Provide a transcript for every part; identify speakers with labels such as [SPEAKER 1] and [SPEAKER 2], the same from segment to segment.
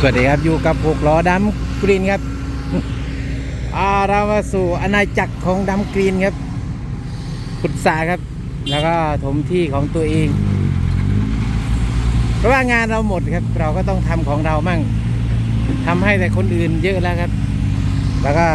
[SPEAKER 1] สวัสดีครับอยู่กับหกล้อดำกรีนครับอ่าเรามาสู่อาณาจักรของดำกรีนครับขุดสาครับ แล้วก็ถมที่ของตัวเอง เพราะว่างานเราหมดครับ เราก็ต้องทำของเรามั่งทำให้แต่คนอื่นเยอะแล้วครับ แล้วก็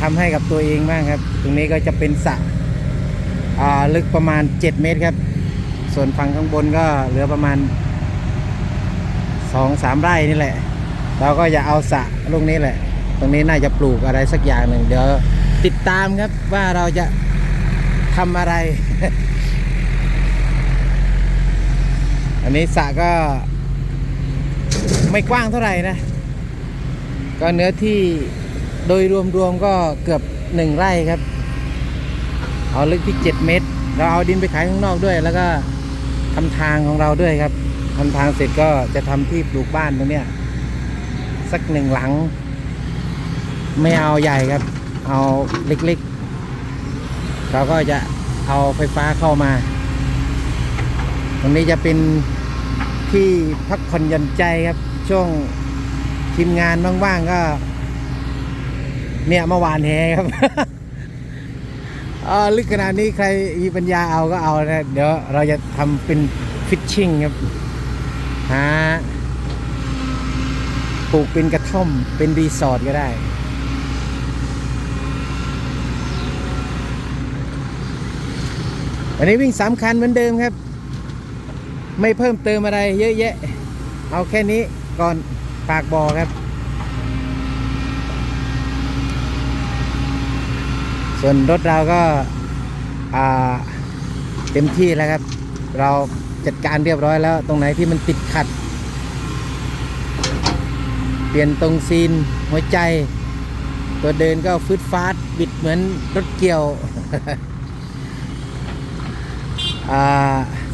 [SPEAKER 1] ทำให้กับตัวเองบ้างครับ ตรงนี้ก็จะเป็นสระอ่าลึกประมาณ 7 เมตรครับ ส่วนฝั่งข้างบนก็เหลือประมาณสองสามไร่นี่แหละ เราก็จะเอาสะลูกนี้แหละ ตรงนี้น่าจะปลูกอะไรสักอย่างหนึ่งเดี๋ยวติดตามครับว่าเราจะทำอะไร อันนี้สะก็ไม่กว้างเท่าไหร่นะ ก็เนื้อที่โดยรวมๆก็เกือบหนึ่งไร่ครับ เอาลึกที่ 7 เมตร เราเอาดินไปขายข้างนอกด้วย แล้วก็ทำทางของเราด้วยครับทำทางเสร็จก็จะทำที่ปลูกบ้านตรงเนี้ย สักหนึ่งหลัง ไม่เอาใหญ่ครับ เอาเล็กๆเราก็จะเอาไฟฟ้าเข้ามา ตรงนี้จะเป็นที่พักผ่อนหย่อนใจครับ ช่วงทีมงานว่างๆก็ เนี่ยเมื่อวานแฮครับเออลึกขนาดนี้ใครมีปัญญาเอาก็เอานะ เดี๋ยวเราจะทำเป็นฟิชชิ่งครับหา ปลูกเป็นกระท่อมเป็นรีสอร์ทก็ได้ วันนี้วิ่งสามคันเหมือนเดิมครับ ไม่เพิ่มเติมอะไรเยอะแยะ เอาแค่นี้ก่อนปากบอครับ ส่วนรถเราก็เต็มที่แล้วครับ เราจัดการเรียบร้อยแล้ว ตรงไหนที่มันติดขัด เปลี่ยนตรงซีนหัวใจ ตัวเดินก็ฟืดฟาดบิดเหมือนรถเกี่ยว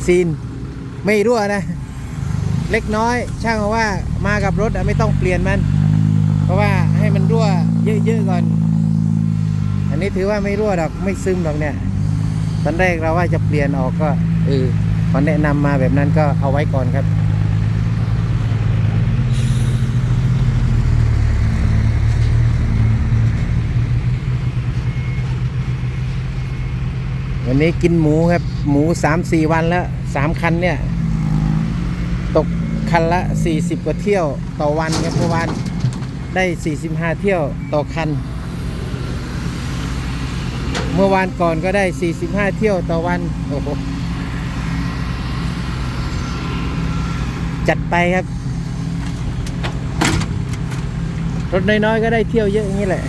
[SPEAKER 1] ซีนไม่รั่วนะ เล็กน้อยช่างบอกว่ามากับรถไม่ต้องเปลี่ยนมัน เพราะว่าให้มันรั่วเยอะๆก่อน อันนี้ถือว่าไม่รั่วดอกไม่ซึมดอกเนี่ย ตอนแรกเราว่าจะเปลี่ยนออกก็เออพอแนะนำมาแบบนั้นก็เอาไว้ก่อนครับ วันนี้กินหมูครับ หมูสามสี่วันแล้วสามคันเนี่ย ตกคันละสี่สิบกว่าเที่ยวต่อวันครับเมื่อวานได้สี่สิบห้าเที่ยวต่อคัน เมื่อวานก่อนก็ได้45เที่ยวต่อวันโอ้โหจัดไปครับ รถน้อยๆก็ได้เที่ยวเยอะอย่างนี้แหละ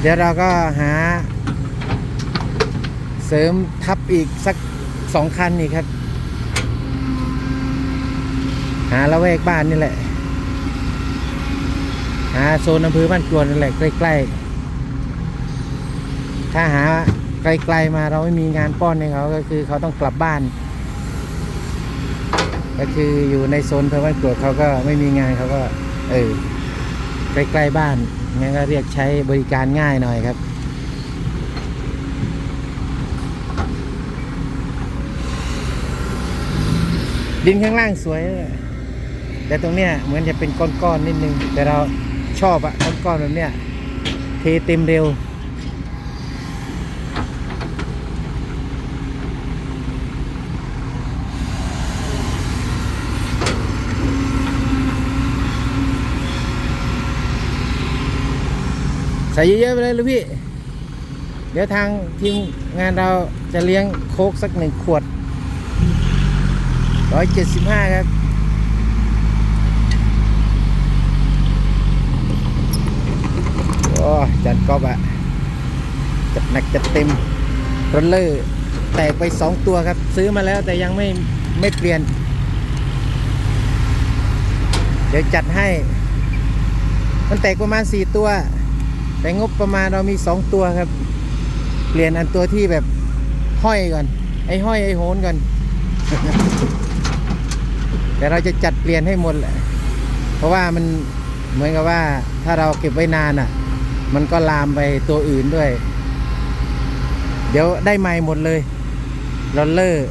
[SPEAKER 1] เดี๋ยวเราก็หา เสริมทับอีกสักสองคันนี่ครับ หาละแวกบ้านนี่แหละ หาโซนอำเภอบ้านกรวนนั่นแหละใกล้ๆ ถ้าหาไกลๆมาเราไม่มีงานป้อนให้เขาก็คือเขาต้องกลับบ้าน ก็คืออยู่ในโซนอำเภอบ้านกรวดเขาก็ไม่มีงานเขาก็ เออใกล้ๆบ้าน งั้นก็เรียกใช้บริการง่ายหน่อยครับ ดินข้างล่างสวยเลยแต่ตรงเนี้ยเหมือนจะเป็นก้อนๆนิดนึง แต่เราชอบอะก้อนๆแบบเนี้ยเทเต็มเร็ว ใส่เยอะๆไปเลยลูกพี่ เดี๋ยวทางทีมงานเราจะเลี้ยงโค้กสักหนึ่งขวดร้อยเจ็ดสิบห้าครับโอ้จัดกอบอะจัดหนักจัดเต็มรถเลอร์แตกไปสองตัวครับ ซื้อมาแล้วแต่ยังไม่ไม่เปลี่ยน เดี๋ยวจัดให้ มันแตกประมาณสี่ตัว แต่งบประมาณเรามีสองตัวครับ เปลี่ยนอันตัวที่แบบห้อยก่อน ไอ้ห้อยไอ้โหนก่อน แต่เราจะจัดเปลี่ยนให้หมดแหละ เพราะว่ามันเหมือนกับว่าถ้าเราเก็บไว้นานอะ มันก็ลามไปตัวอื่นด้วย เดี๋ยวได้ใหม่หมดเลยรอลเลอร์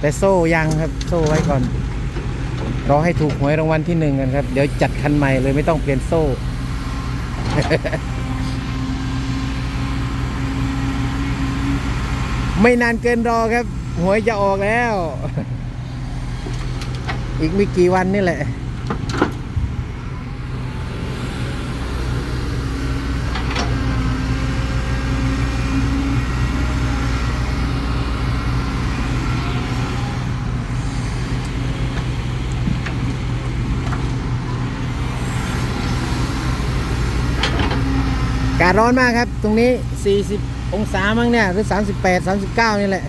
[SPEAKER 1] แต่โซ่ยังครับ โซ่ไว้ก่อนรอให้ถูกหวยรางวัลที่หนึ่งกันครับ เดี๋ยวจัดคันใหม่เลยไม่ต้องเปลี่ยนโซ่ ไม่นานเกินรอครับ หวยจะออกแล้ว อีกไม่กี่วันนี่แหละ ศร้อนมากครับ ตรงนี้ 40 องศามั้งเนี่ย หรือ 38 39 นี่แหละ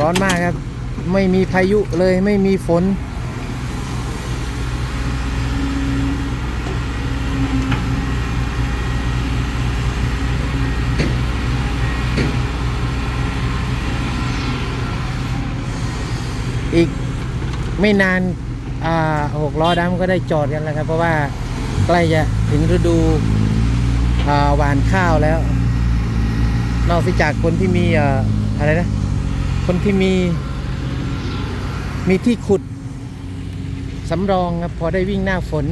[SPEAKER 1] ร้อนมากครับ ไม่มีพายุเลยไม่มีฝน อีกไม่นานหกล้อดำก็ได้จอดกันแล้วครับ เพราะว่า ใกล้จะถึงฤดูหวานข้าวแล้ว นอกจากคนที่มีเอ่ออะไรนะ คนที่มี มีที่ขุดสำรองครับพอได้วิ่งหน้าฝน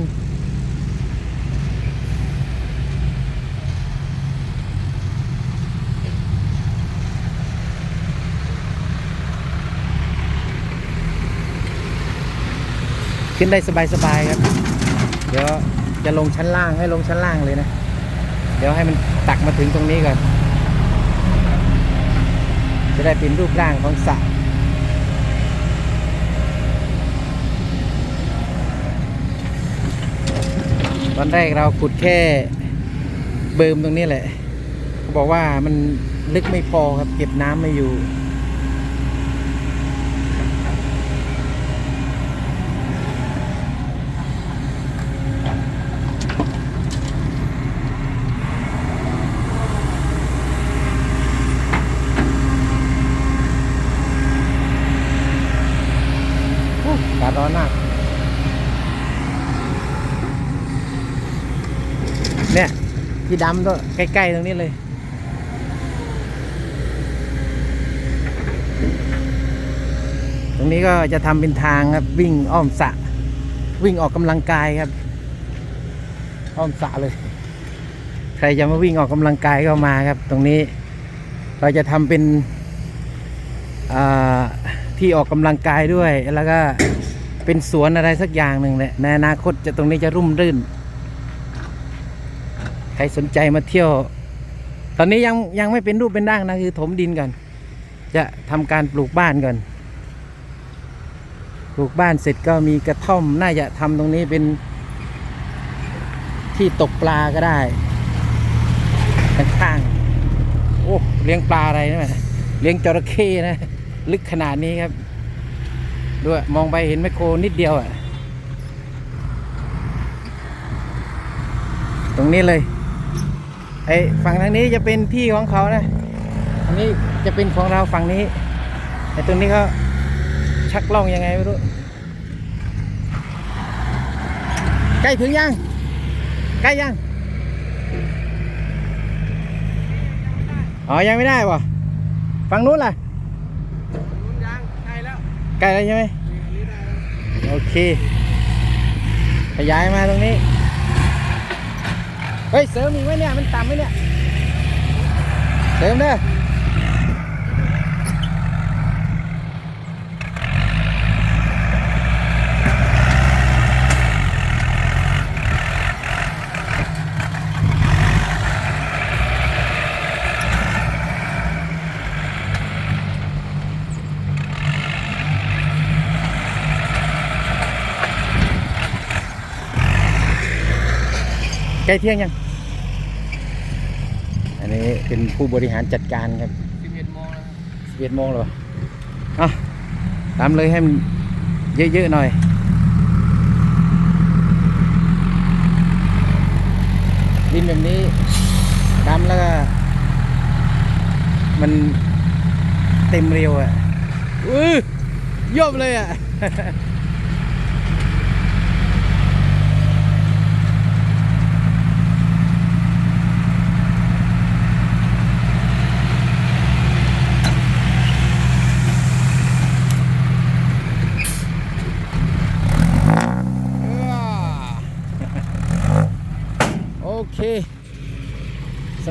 [SPEAKER 1] ขึ้นได้สบายๆครับ เดี๋ยว จะลงชั้นล่างให้ลงชั้นล่างเลยนะ เดี๋ยวให้มันตักมาถึงตรงนี้ก่อน จะได้เป็นรูปร่างของสระตอนแรกเราขุดแค่เบิมตรงนี้แหละเขาบอกว่ามันลึกไม่พอครับ เก็บน้ำไม่อยู่ โอ้อากาศร้อนมาก เนี่ยที่ดำก็ใกล้ๆตรงนี้เลย ตรงนี้ก็จะทำเป็นทางครับ วิ่งอ้อมสะ วิ่งออกกำลังกายครับ อ้อมสะเลย ใครจะมาวิ่งออกกำลังกายก็มาครับ ตรงนี้เราจะทำเป็นที่ออกกำลังกายด้วยแล้วก็เป็นสวนอะไรสักอย่างหนึ่งแหละในอนาคตจะตรงนี้จะรุ่มรื่น ใครสนใจมาเที่ยว ตอนนี้ยังยังไม่เป็นรูปเป็นร่างนะคือถมดินก่อน จะทำการปลูกบ้านก่อน ปลูกบ้านเสร็จก็มีกระท่อมน่าจะทำตรงนี้เป็นที่ตกปลาก็ได้ข้างๆโอ้เลี้ยงปลาอะไรนะเลี้ยงจระเข้นะ ลึกขนาดนี้ครับด้วยมองไปเห็นแมโครนิดเดียวอะ่ะ ตรงนี้เลย ไอ้ฝั่งทางนี้จะเป็นที่ของเขานะอันนี้จะเป็นของเราฝั่งนี้ไอ้ตรงนี้เขาชักล่องยังไงไม่รู้ ใกล้ถึงยัง ใกล้ยัง อ๋อ ยังไม่ได้วะฝั่งนู้นล่ะ
[SPEAKER 2] ยังใช่แล้ว
[SPEAKER 1] ใกล้แล้วใช่ไหม
[SPEAKER 2] อันนี้ได้แล้ว
[SPEAKER 1] โอเค ขยายมาตรงนี้ เฮ้ยเสริมอีกไหมเนี่ยมันต่ำไหมเนี่ยเสริมเด้อ ใกล้เที่ยงยัง อันนี้เป็นผู้บริหารจัดการครับ
[SPEAKER 2] สิบเอ็ดโมงแล้วครับ
[SPEAKER 1] 11โมงเหรออะตามเลยให้มันเยอะๆหน่อยดินแบบนี้ดำแล้วก็ มันเต็มเร็วอะ อื้อยบเลยอะ เคสำ